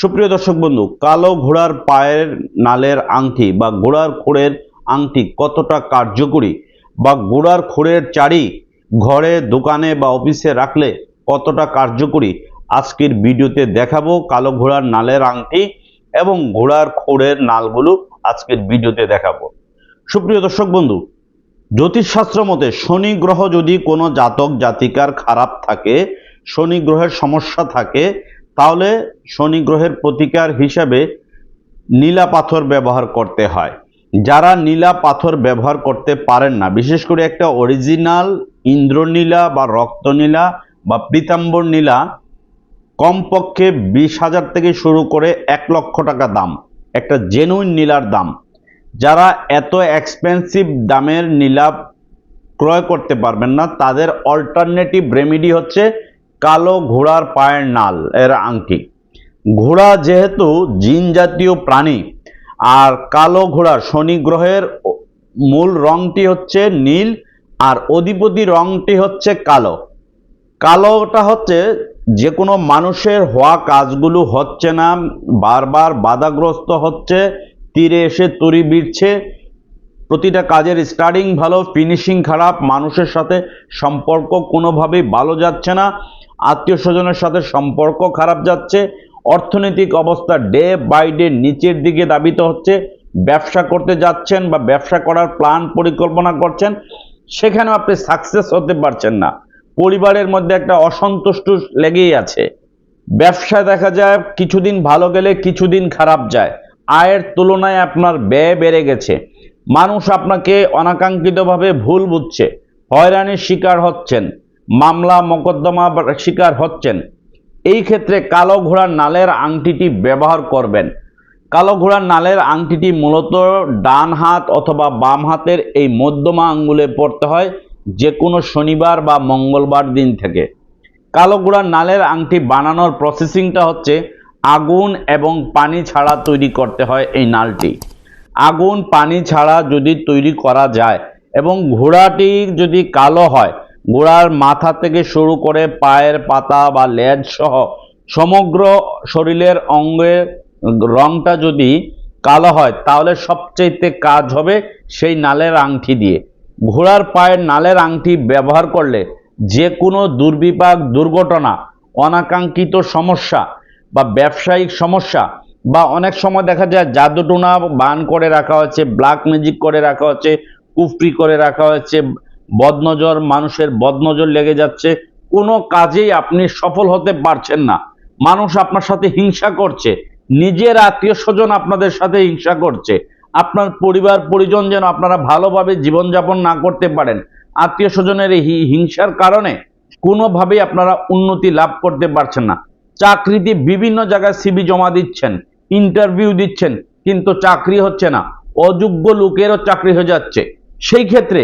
সুপ্রিয় দর্শক বন্ধু, কালো ঘোড়ার পায়ের নালের আংটি বা ঘোড়ার খোড়ের আংটি কতটা কার্যকরী বা ঘোড়ার খোড়ের চারি ঘরে, দোকানে বা অফিসে রাখলে কতটা কার্যকরী? আজকের ভিডিওতে দেখাবো কালো ঘোড়ার নালের আংটি এবং ঘোড়ার খোড়ের নালগুলো আজকের ভিডিওতে দেখাবো। সুপ্রিয় দর্শক বন্ধু, জ্যোতিষশাস্ত্র মতে শনি গ্রহ যদি কোনো জাতক জাতিকার খারাপ থাকে, শনি গ্রহের সমস্যা থাকে তাহলে শনি গ্রহের প্রতিকার হিসাবে নীলা পাথর ব্যবহার করতে হয়। যারা নীলা পাথর ব্যবহার করতে পারেন না, বিশেষ করে একটা অরিজিনাল ইন্দ্রনীলা বা রক্তনীলা বা পীতাম্বর নীলা, কমপক্ষে বিশ হাজার থেকে শুরু করে এক লক্ষ টাকা দাম, একটা জেনুইন নীলার দাম। যারা এত এক্সপেন্সিভ দামের নীলা ক্রয় করতে পারবেন না, তাদের অল্টারনেটিভ রেমেডি হচ্ছে কালো ঘোড়ার পায়ের নাল, এর আংটি। ঘোড়া যেহেতু জিন জাতীয় প্রাণী, আর কালো ঘোড়া শনি গ্রহের মূল রংটি হচ্ছে নীল, আর অধিপতি রংটি হচ্ছে কালো। কালোটা হচ্ছে যে কোনো মানুষের হওয়া কাজগুলো হচ্ছে না, বারবার বাধাগ্রস্ত হচ্ছে, তীরে এসে তরি বিড়ছে প্রতিটা কাজের স্টার্টিং ভালো ফিনিশিং খারাপ, মানুষের সাথে সম্পর্ক কোনোভাবেই ভালো যাচ্ছে না আত্মীয় স্বজনের সাথে সম্পর্ক খারাপ যাচ্ছে, অর্থনৈতিক অবস্থা ডে বাই ডে নিচের দিকে দাবিত হচ্ছে, ব্যবসা করতে যাচ্ছেন বা ব্যবসা করার প্ল্যান পরিকল্পনা করছেন, সেখানেও আপনি সাকসেস হতে পারছেন না। পরিবারের মধ্যে একটা অসন্তুষ্ট লেগেই আছে। ব্যবসায় দেখা যায় কিছুদিন ভালো গেলে কিছুদিন খারাপ যায়। আয়ের তুলনায় আপনার ব্যয় বেড়ে গেছে। মানুষ আপনাকে অনাকাঙ্ক্ষিতভাবে ভুল বুঝছে, হয়রানির শিকার হচ্ছেন। মামলা মোকদ্দমা শিকার হচ্ছেন। এই ক্ষেত্রে কালো ঘোড়ার নালের আংটিটি ব্যবহার করবেন। কালো ঘোড়ার নালের আংটিটি মূলত ডান হাত অথবা বাম হাতের এই মধ্যমা আঙ্গুলে পড়তে হয় যে কোনো শনিবার বা মঙ্গলবার দিন থেকে। কালো ঘোড়ার নালের আংটি বানানোর প্রসেসিংটা হচ্ছে আগুন এবং পানি ছাড়া তৈরি করতে হয় এই নালটি। আগুন, পানি ছাড়া যদি তৈরি করা যায় এবং ঘোড়াটি যদি কালো হয় ঘোড়ার মাথা থেকে শুরু করে পায়ের পাতা বা লেজ সহ সমগ্র শরীরের অঙ্গের রংটা যদি কালো হয়, তাহলে সবচাইতে কাজ হবে সেই নালের আংটি দিয়ে। ঘোড়ার পায়ের নালের আংটি ব্যবহার করলে যে কোনো দুর্বিপাক দুর্ঘটনা, অনাকাঙ্ক্ষিত সমস্যা বা ব্যবসায়িক সমস্যা বা অনেক সময় দেখা যায় জাদুটোনা বান করে রাখা হচ্ছে ব্ল্যাক ম্যাজিক করে রাখা হচ্ছে কুফরি করে রাখা হচ্ছে বদনজর, মানুষের বদনজর লেগে যাচ্ছে। কোনো কাজেই আপনি সফল হতে পারছেন না। মানুষ আপনার সাথে হিংসা করছে। নিজের আত্মীয় স্বজন আপনাদের সাথে হিংসা করছে। আপনার পরিবার, পরিজন যেন আপনারা ভালোভাবে জীবনযাপন না করতে পারেন। আত্মীয় স্বজনের এই হিংসার কারণে কোনোভাবেই আপনারা উন্নতি লাভ করতে পারছেন না। চাকরিতে বিভিন্ন জায়গায় সিবি জমা দিচ্ছেন ইন্টারভিউ দিচ্ছেন, কিন্তু চাকরি হচ্ছে না। অযোগ্য লোকেরও চাকরি হয়ে যাচ্ছে। সেই ক্ষেত্রে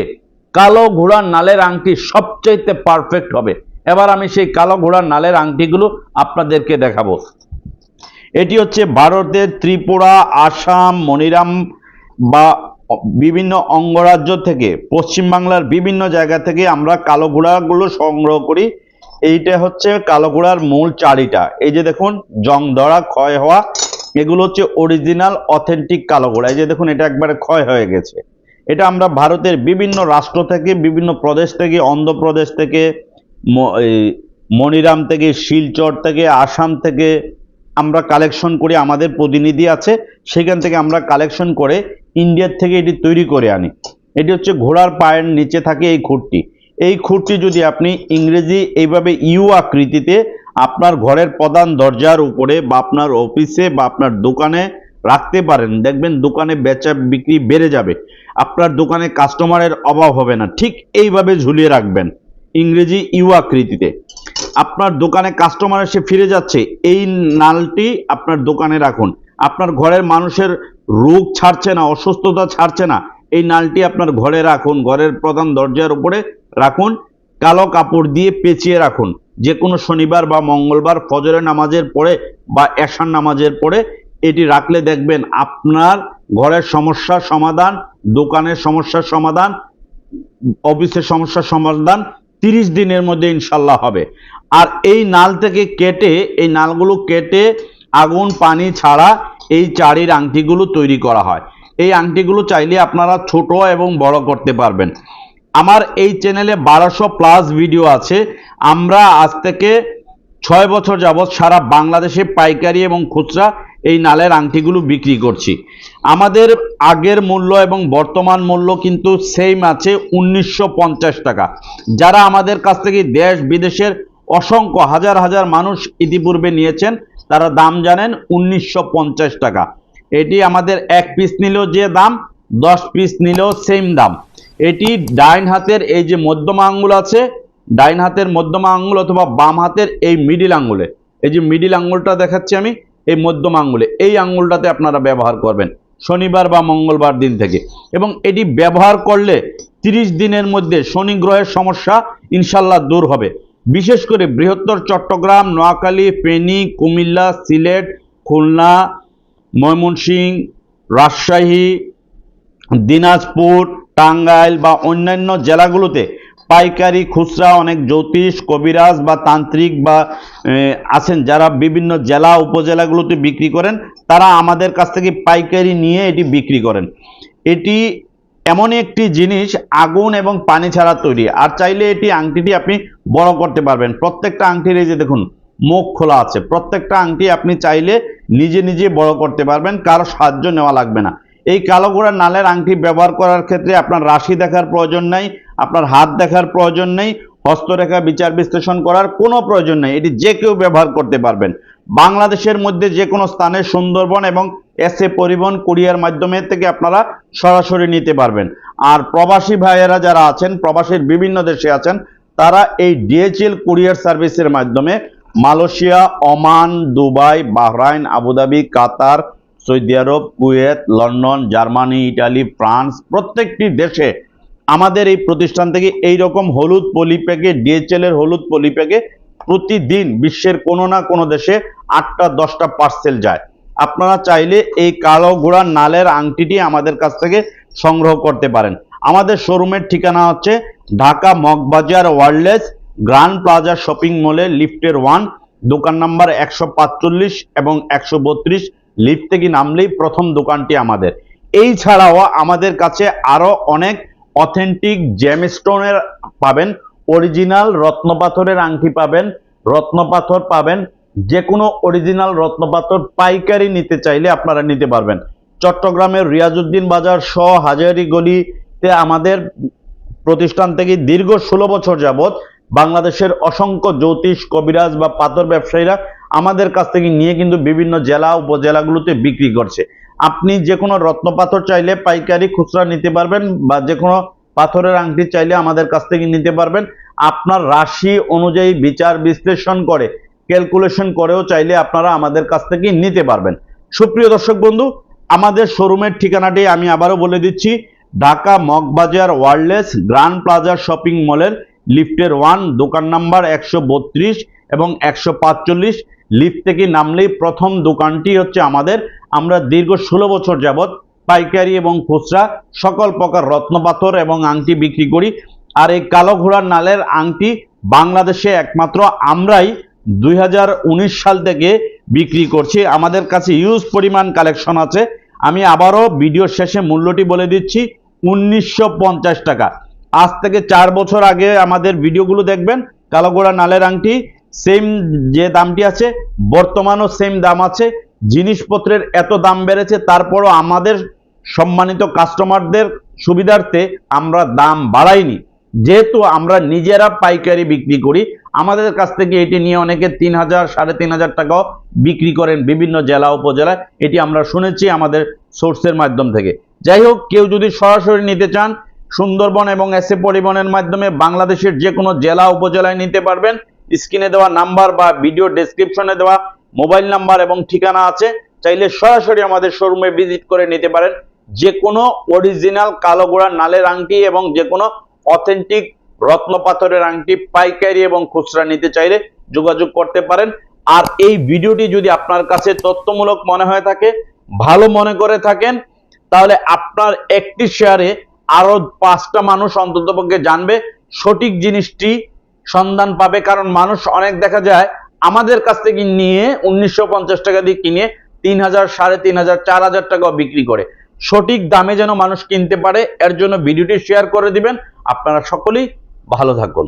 কালো ঘোড়ার নালের আংটি সবচাইতে পারফেক্ট হবে। এবার আমি সেই কালো ঘোড়ার নালের আংটিগুলো আপনাদেরকে দেখাবো। এটি হচ্ছে ভারতের ত্রিপুরা, আসাম, মনিরাম বা বিভিন্ন অঙ্গরাজ্য থেকে পশ্চিমবাংলার বিভিন্ন জায়গা থেকে আমরা কালো ঘোড়াগুলো সংগ্রহ করি। এইটা হচ্ছে কালো ঘোড়ার মূল চারিটা। এই যে দেখুন জং ধরা ক্ষয় হওয়া, এগুলো হচ্ছে অরিজিনাল অথেন্টিক কালো ঘোড়া। এই যে দেখুন, এটা একবারে ক্ষয় হয়ে গেছে। এটা আমরা ভারতের বিভিন্ন রাষ্ট্র থেকে, বিভিন্ন প্রদেশ থেকে, অন্ধ্রপ্রদেশ থেকে মনিরাম থেকে, শিলচর থেকে, আসাম থেকে আমরা কালেকশন করি, আমাদের প্রতিনিধি আছে, সেখান থেকে আমরা কালেকশন করে ইন্ডিয়ার থেকে এটি তৈরি করে আনি। এটি হচ্ছে ঘোড়ার পায়ের নিচে থাকে এই খুঁটটি। এই খুঁটটি যদি আপনি ইংরেজি এইভাবে ইউ আকৃতিতে আপনার ঘরের প্রধান দরজার উপরে বা আপনার অফিসে বা আপনার দোকানে রাখতে পারেন, দেখবেন দোকানে বেচা বিক্রি বেড়ে যাবে। আপনার দোকানে কাস্টমারের অভাব হবে না। ঠিক এইভাবে ঝুলিয়ে রাখবেন ইংরেজি ইউ আকৃতিতে। আপনার দোকানে কাস্টমার এসে ফিরে যাচ্ছে, এই নালটি আপনার দোকানে রাখুন। আপনার ঘরের মানুষের রোগ ছাড়ছে না, অসুস্থতা ছাড়ছে না, এই নালটি আপনার ঘরে রাখুন। ঘরের প্রধান দরজার উপরে রাখুন, কালো কাপড় দিয়ে পেঁচিয়ে রাখুন। যে কোনো শনিবার বা মঙ্গলবার ফজরের নামাজের পরে বা এশার নামাজের পরে এটি রাখলে দেখবেন আপনার ঘরের সমস্যার সমাধান, দোকানের সমস্যার সমাধান, অফিসের সমস্যার সমাধান তিরিশ দিনের মধ্যে ইনশাল্লাহ হবে। আর এই নাল থেকে কেটে, এই নালগুলো কেটে আগুন, পানি ছাড়া এই চারির আংটিগুলো তৈরি করা হয়। এই আংটিগুলো চাইলে আপনারা ছোট এবং বড় করতে পারবেন। আমার এই চ্যানেলে বারোশো প্লাস ভিডিও আছে। আমরা আজ থেকে ছয় বছর যাবৎ সারা বাংলাদেশে পাইকারি এবং খুচরা এই নালের আংটিগুলো বিক্রি করছি। আমাদের আগের মূল্য এবং বর্তমান মূল্য কিন্তু সেম আছে উনিশশো পঞ্চাশ টাকা। যারা আমাদের কাছ থেকে দেশ বিদেশের অসংখ্য হাজার হাজার মানুষ ইতিপূর্বে নিয়েছেন, তারা দাম জানেন উনিশশো পঞ্চাশ টাকা। এটি আমাদের এক পিস নিলেও যে দাম, দশ পিস নিলেও সেম দাম। এটি ডাইন হাতের এই যে মধ্যমা আঙ্গুল আছে, ডাইন হাতের মধ্যমা আঙ্গুল অথবা বাম হাতের এই মিডিল আঙ্গুলে। এই যে মিডিল আঙ্গুলটা দেখাচ্ছি আমি এই মধ্যম আঙ্গুলে, এই আঙ্গুলটাতে আপনারা ব্যবহার করবেন শনিবার বা মঙ্গলবার দিন থেকে। এবং এটি ব্যবহার করলে তিরিশ দিনের মধ্যে শনি গ্রহের সমস্যা ইনশাল্লাহ দূর হবে। বিশেষ করে বৃহত্তর চট্টগ্রাম, নোয়াখালী, ফেনী, কুমিল্লা, সিলেট, খুলনা ময়মনসিংহ রাজশাহী, দিনাজপুর, টাঙ্গাইল বা অন্যান্য জেলাগুলোতে পাইকারি, খুচরা, অনেক জ্যোতিষ, কবিরাজ বা তান্ত্রিক বা আছেন যারা বিভিন্ন জেলা, উপজেলাগুলোতে বিক্রি করেন, তারা আমাদের কাছ থেকে পাইকারি নিয়ে এটি বিক্রি করেন। এটি এমন একটি জিনিস, আগুন এবং পানি ছাড়া তৈরি। আর চাইলে এটি আংটিটি আপনি বড় করতে পারবেন। প্রত্যেকটা আংটির এই যে দেখুন, মুখ খোলা আছে। প্রত্যেকটা আংটি আপনি চাইলে নিজে নিজে বড় করতে পারবেন, কারও সাহায্য নেওয়া লাগবে না। এই কালো গোড়া নালের আংটি ব্যবহার করার ক্ষেত্রে আপনার রাশি দেখার প্রয়োজন নাই। আপনার হাত দেখার প্রয়োজন নেই, হস্তরেখা বিচার বিশ্লেষণ করার কোনো প্রয়োজন নেই, এটি যে কেউ ব্যবহার করতে পারবেন। বাংলাদেশের মধ্যে যে কোনো স্থানে সুন্দরবন এবং এসএ পরিবহন কুরিয়ার মাধ্যমে থেকে আপনারা সরাসরি নিতে পারবেন। আর প্রবাসী ভাইয়েরা যারা আছেন, প্রবাসীর বিভিন্ন দেশে আছেন, তারা এই ডিএচএল কুরিয়ার সার্ভিসের মাধ্যমে Malaysia, Oman, Dubai, Bahrain, Abu Dhabi, Qatar, Saudi Arab, Kuwait, London, Germany, Italy, France প্রত্যেকটি দেশে আমাদের এই প্রতিষ্ঠান থেকে এই রকম হলুদ পলিপ্যাকে ডিএচএল এর হলুদ পলিপ্যাকে প্রতিদিন বিশ্বের কোনো না কোনো দেশে আটটা, দশটা পার্সেল যায়। আপনারা চাইলে এই কালো ঘোড়ার নালের আংটিটি আমাদের কাছ থেকে সংগ্রহ করতে পারেন। আমাদের শোরুমের ঠিকানা হচ্ছে Dhaka Moghbazar Wireless Grand Plaza shopping মলে, লিফটের ওয়ান, দোকান নাম্বার একশো পাঁচচল্লিশ এবং একশো বত্রিশ। লিফট থেকে নামলেই প্রথম দোকানটি আমাদের। এই ছাড়াও আমাদের কাছে আরও অনেক অথেন্টিক জেমস্টোনের পাবেন অরিজিনাল রত্নপাথরের আংটি পাবেন, রত্নপাথর পাবেন যে কোনো অরিজিনাল রত্নপাথর পাইকারি নিতে চাইলে আপনারা নিতে পারবেন। চট্টগ্রামের রিয়াজউদ্দিন বাজার সহ হাজারি গলিতে আমাদের প্রতিষ্ঠান থেকে দীর্ঘ ষোলো বছর যাবৎ বাংলাদেশের অসংখ্য জ্যোতিষ, কবিরাজ বা পাথর ব্যবসায়ীরা আমাদের কাছ থেকে নিয়ে কিন্তু বিভিন্ন জেলা, উপজেলাগুলোতে বিক্রি করছে। আপনি যে কোনো রত্ন পাথর চাইলে পাইকারি খুচরা নিতে পারবেন বা যে কোনো পাথরের আংটি চাইলে আমাদের কাছ থেকে নিতে পারবেন। আপনার রাশি অনুযায়ী বিচার বিশ্লেষণ করে ক্যালকুলেশন করেও চাইলে আপনারা আমাদের কাছ থেকে নিতে পারবেন। সুপ্রিয় দর্শক বন্ধু, আমাদের শোরুমের ঠিকানাটি আমি আবারও বলে দিচ্ছি, Dhaka Moghbazar Wireless Grand Plaza shopping মলের, লিফটের ওয়ান, দোকান নাম্বার একশো বত্রিশ এবং একশো লিফট থেকে নামলেই প্রথম দোকানটি হচ্ছে আমাদের আমরা দীর্ঘ ষোলো বছর যাবৎ পাইকারি এবং খুচরা সকল প্রকার রত্নপাথর এবং আংটি বিক্রি করি। আর এই কালো ঘোড়ার নালের আংটি বাংলাদেশে একমাত্র আমরাই দুই হাজার উনিশ সাল থেকে বিক্রি করছি। আমাদের কাছে ইউজ পরিমাণ কালেকশন আছে। আমি আবারও ভিডিওর শেষে মূল্যটি বলে দিচ্ছি, উনিশশো পঞ্চাশ টাকা। আজ থেকে চার বছর আগে আমাদের ভিডিওগুলো দেখবেন, কালো কালোগোড়া নালের আংটি সেম যে দামটি আছে, বর্তমানও সেম দাম আছে। জিনিসপত্রের এত দাম বেড়েছে, তারপরও আমাদের সম্মানিত কাস্টমারদের সুবিধার্থে আমরা দাম বাড়াইনি। যেহেতু আমরা নিজেরা পাইকারি বিক্রি করি, আমাদের কাছ থেকে এটি নিয়ে অনেকে তিন হাজার, সাড়ে তিন হাজার টাকাও বিক্রি করেন বিভিন্ন জেলা, উপজেলায়। এটি আমরা শুনেছি আমাদের সোর্সের মাধ্যম থেকে। যাই হোক, কেউ যদি সরাসরি নিতে চান, সুন্দরবন এবং এসএ পরিবহনের মাধ্যমে বাংলাদেশের যে কোনো জেলা, উপজেলায় নিতে পারবেন। স্ক্রিনে দেওয়া নাম্বার বা ভিডিও ডেসক্রিপশনে দেওয়া মোবাইল নাম্বার এবং ঠিকানা আছে, চাইলে সরাসরি আমাদের শোরুমে ভিজিট করে নিতে পারেন। যে কোনো অরিজিনাল কালো গোড়া নালের আংটি এবং যে কোনো অথেন্টিক রত্ন পাথরের আংটি, পাইকারি এবং খুচরা নিতে চাইলে যোগাযোগ করতে পারেন। আর এই ভিডিওটি যদি আপনার কাছে তথ্যমূলক মনে হয়ে থাকে, ভালো মনে করে থাকেন, তাহলে আপনার একটি শেয়ারে আরও পাঁচটা মানুষ অন্ততপক্ষে জানবে সঠিক জিনিসটি সন্ধান পাবে। কারণ মানুষ অনেক দেখা যায় আমাদের কাছ থেকে নিয়ে উনিশশো পঞ্চাশ টাকা দিয়ে কিনে তিন হাজার, সাড়ে তিন হাজার, চার হাজার টাকাও বিক্রি করে। সঠিক দামে যেন মানুষ কিনতে পারে, এর জন্য ভিডিওটি শেয়ার করে দিবেন। আপনারা সকলেই ভালো থাকুন।